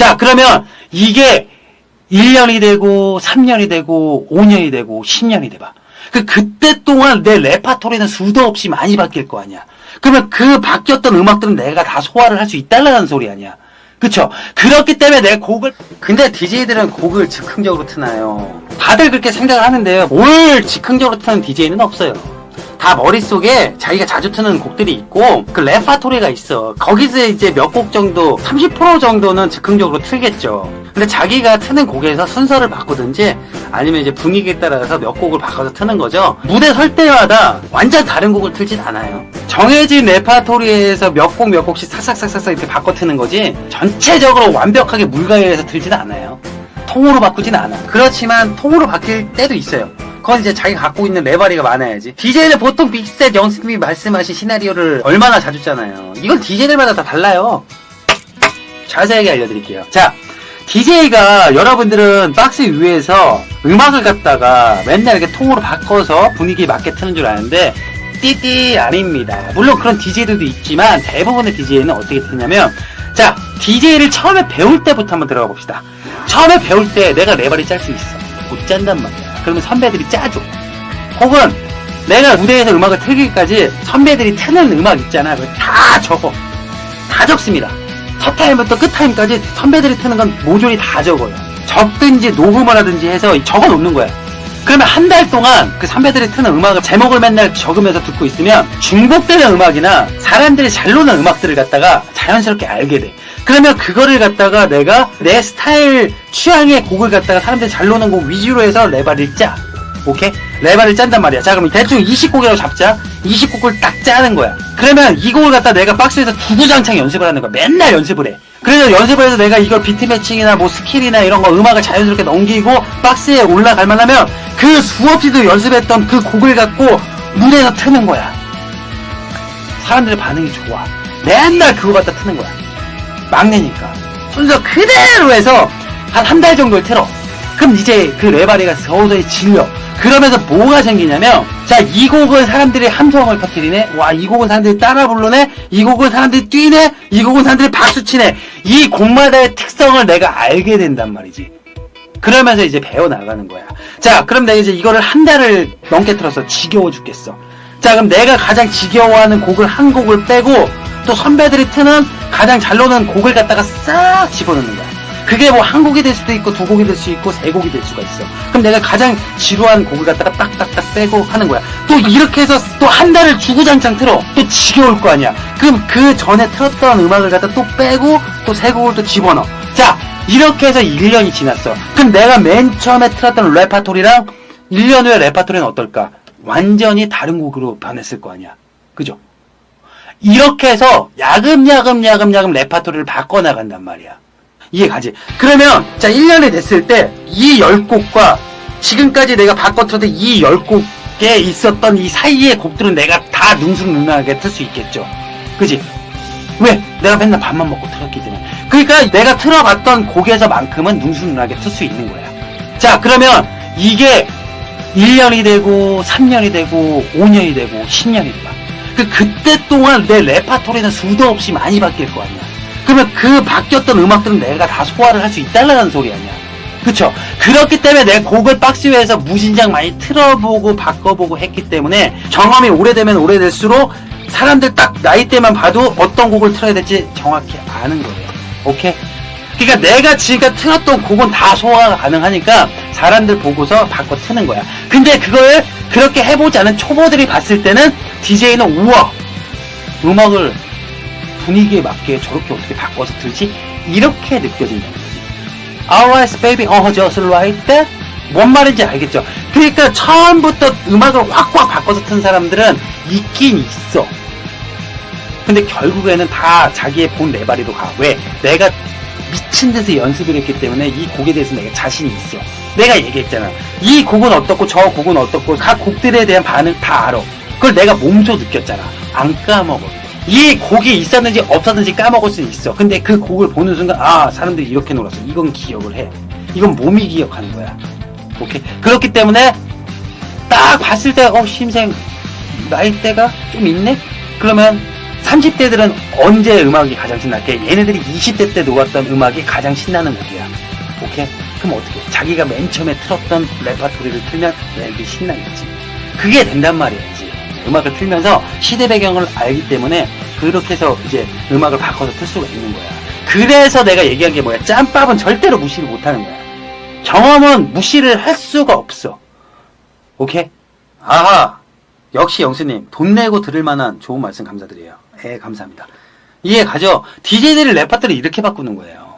자, 그러면 이게 1년이 되고 3년이 되고 5년이 되고 10년이 돼봐. 그 그때 동안 내 레파토리는 수도 없이 많이 바뀔 거 아니야. 그러면 그 바뀌었던 음악들은 내가 다 소화를 할 수 있다라는 소리 아니야. 그쵸? 그렇기 때문에 내 곡을 근데 DJ들은 곡을 즉흥적으로 트나요. 다들 그렇게 생각을 하는데요. 뭘 즉흥적으로 트는 DJ는 없어요. 다 머릿속에 자기가 자주 트는 곡들이 있고 그 레파토리가 있어. 거기서 이제 몇 곡 정도 30% 정도는 즉흥적으로 틀겠죠. 근데 자기가 트는 곡에서 순서를 바꾸든지 아니면 이제 분위기에 따라서 몇 곡을 바꿔서 트는 거죠. 무대 설 때마다 완전 다른 곡을 틀진 않아요. 정해진 레파토리에서 몇 곡 몇 곡씩 싹싹싹싹 이렇게 바꿔 트는 거지 전체적으로 완벽하게 물가에서 틀진 않아요. 통으로 바꾸진 않아. 그렇지만 통으로 바뀔 때도 있어요. 그건 이제 자기가 갖고 있는 레바리가 많아야지. DJ는 보통 빅셋 영수님이 말씀하신 시나리오를 얼마나 자주 짜나요? 이건 DJ들마다 다 달라요. 자세하게 알려드릴게요. 자, DJ가 여러분들은 박스 위에서 음악을 갖다가 맨날 이렇게 통으로 바꿔서 분위기에 맞게 트는 줄 아는데 띠띠 아닙니다. 물론 그런 DJ들도 있지만 대부분의 DJ는 어떻게 트냐면 자, DJ를 처음에 배울 때부터 한번 들어가 봅시다. 처음에 배울 때 내가 레바리 짤수 있어. 못 짠단 말이야. 그러면 선배들이 짜줘. 혹은 내가 무대에서 음악을 틀기까지 선배들이 트는 음악 있잖아. 다 적어. 다 적습니다. 첫 타임부터 끝 타임까지 선배들이 트는 건 모조리 다 적어요. 적든지 녹음을 하든지 해서 적어 놓는 거야. 그러면 한 달 동안 그 선배들이 트는 음악을 제목을 맨날 적으면서 듣고 있으면 중복되는 음악이나 사람들이 잘 노는 음악들을 갖다가 자연스럽게 알게 돼. 그러면 그거를 갖다가 내가 내 스타일 취향의 곡을 갖다가 사람들이 잘 노는 곡 위주로 해서 레바를 짜. 오케이? 레바를 짠단 말이야. 자, 그럼 대충 20곡이라고 잡자. 20곡을 딱 짜는 거야. 그러면 이 곡을 갖다 내가 박스에서 두구장창 연습을 하는 거야. 맨날 연습을 해. 그래서 연습을 해서 내가 이걸 비트 매칭이나 뭐 스킬이나 이런 거 음악을 자연스럽게 넘기고 박스에 올라갈 만하면 그 수없이도 연습했던 그 곡을 갖고 무대에서 트는 거야. 사람들의 반응이 좋아. 맨날 그거 갖다 트는 거야. 막내니까. 순서 그대로 해서 한 한 달 정도를 틀어. 그럼 이제 그 레바리가 서서히 질려. 그러면서 뭐가 생기냐면, 자, 이 곡은 사람들이 함성을 터뜨리네? 와, 이 곡은 사람들이 따라 부르네? 이 곡은 사람들이 뛰네? 이 곡은 사람들이 박수 치네? 이 곡마다의 특성을 내가 알게 된단 말이지. 그러면서 이제 배워 나가는 거야. 자, 그럼 내가 이제 이거를 한 달을 넘게 틀어서 지겨워 죽겠어. 자, 그럼 내가 가장 지겨워하는 곡을 한 곡을 빼고 또 선배들이 트는 가장 잘 노는 곡을 갖다가 싹 집어넣는 거야. 그게 뭐 한 곡이 될 수도 있고 두 곡이 될 수 있고 세 곡이 될 수가 있어. 그럼 내가 가장 지루한 곡을 갖다가 딱딱딱 빼고 하는 거야. 또 이렇게 해서 또 한 달을 주구장창 틀어. 또 지겨울 거 아니야. 그럼 그 전에 틀었던 음악을 갖다 또 빼고 또 세 곡을 또 집어넣어. 자, 이렇게 해서 1년이 지났어. 그럼 내가 맨 처음에 틀었던 레파토리랑 1년 후에 레파토리는 어떨까? 완전히 다른 곡으로 변했을 거 아니야. 그죠? 이렇게 해서 야금야금 야금야금 레파토리를 바꿔나간단 말이야. 이해 가지? 그러면, 자, 1년이 됐을 때, 이 10곡과 지금까지 내가 바꿔 틀었던 이 10곡에 있었던 이 사이의 곡들은 내가 다 능숙능하게 틀 수 있겠죠. 그지? 왜? 내가 맨날 밥만 먹고 틀었기 때문에. 그러니까 내가 틀어봤던 곡에서만큼은 능숙능하게 틀 수 있는 거야. 자, 그러면 이게 1년이 되고, 3년이 되고, 5년이 되고, 10년이 돼봐. 그, 그때 동안 내 레파토리는 수도 없이 많이 바뀔 거 아니야. 그러면 그 바뀌었던 음악들은 내가 다 소화를 할 수 있다는 소리 아니야. 그쵸? 그렇기 때문에 내 곡을 박스 위에서 무진장 많이 틀어보고 바꿔보고 했기 때문에 경험이 오래되면 오래될수록 사람들 딱 나이대만 봐도 어떤 곡을 틀어야 될지 정확히 아는 거예요. 오케이? 그러니까 내가 지금 틀었던 곡은 다 소화가 가능하니까 사람들 보고서 바꿔 트는 거야. 근데 그걸 그렇게 해보지 않은 초보들이 봤을 때는 DJ는 우와! 음악을 분위기에 맞게 저렇게 어떻게 바꿔서 틀지? 이렇게 느껴진다는 거지. Alright, baby, oh, just like that? 뭔 말인지 알겠죠? 그러니까 처음부터 음악을 확확 바꿔서 튼 사람들은 있긴 있어. 근데 결국에는 다 자기의 본 레바리로 가. 왜? 내가 미친 듯이 연습을 했기 때문에 이 곡에 대해서 내가 자신이 있어. 내가 얘기했잖아. 이 곡은 어떻고 저 곡은 어떻고 각 곡들에 대한 반응 다 알아. 그걸 내가 몸소 느꼈잖아. 안 까먹어. 이 곡이 있었는지 없었는지 까먹을 수 있어. 근데 그 곡을 보는 순간 아 사람들이 이렇게 놀았어. 이건 기억을 해. 이건 몸이 기억하는 거야. 오케이. 그렇기 때문에 딱 봤을 때 어 심생 나이대가 좀 있네. 그러면 30대들은 언제 음악이 가장 신날게? 얘네들이 20대 때 녹았던 음악이 가장 신나는 곡이야. 오케이? 그럼 어떻게? 자기가 맨 처음에 틀었던 레파토리를 틀면 얘네들이 신나겠지. 그게 된단 말이야, 이제. 음악을 틀면서 시대 배경을 알기 때문에 그렇게 해서 이제 음악을 바꿔서 틀 수가 있는 거야. 그래서 내가 얘기한 게 뭐야? 짬밥은 절대로 무시를 못 하는 거야. 경험은 무시를 할 수가 없어. 오케이? 아하! 역시 영수님, 돈 내고 들을 만한 좋은 말씀 감사드려요. 예, 감사합니다. 이해 가죠? DJ들이 레파토리 이렇게 바꾸는 거예요.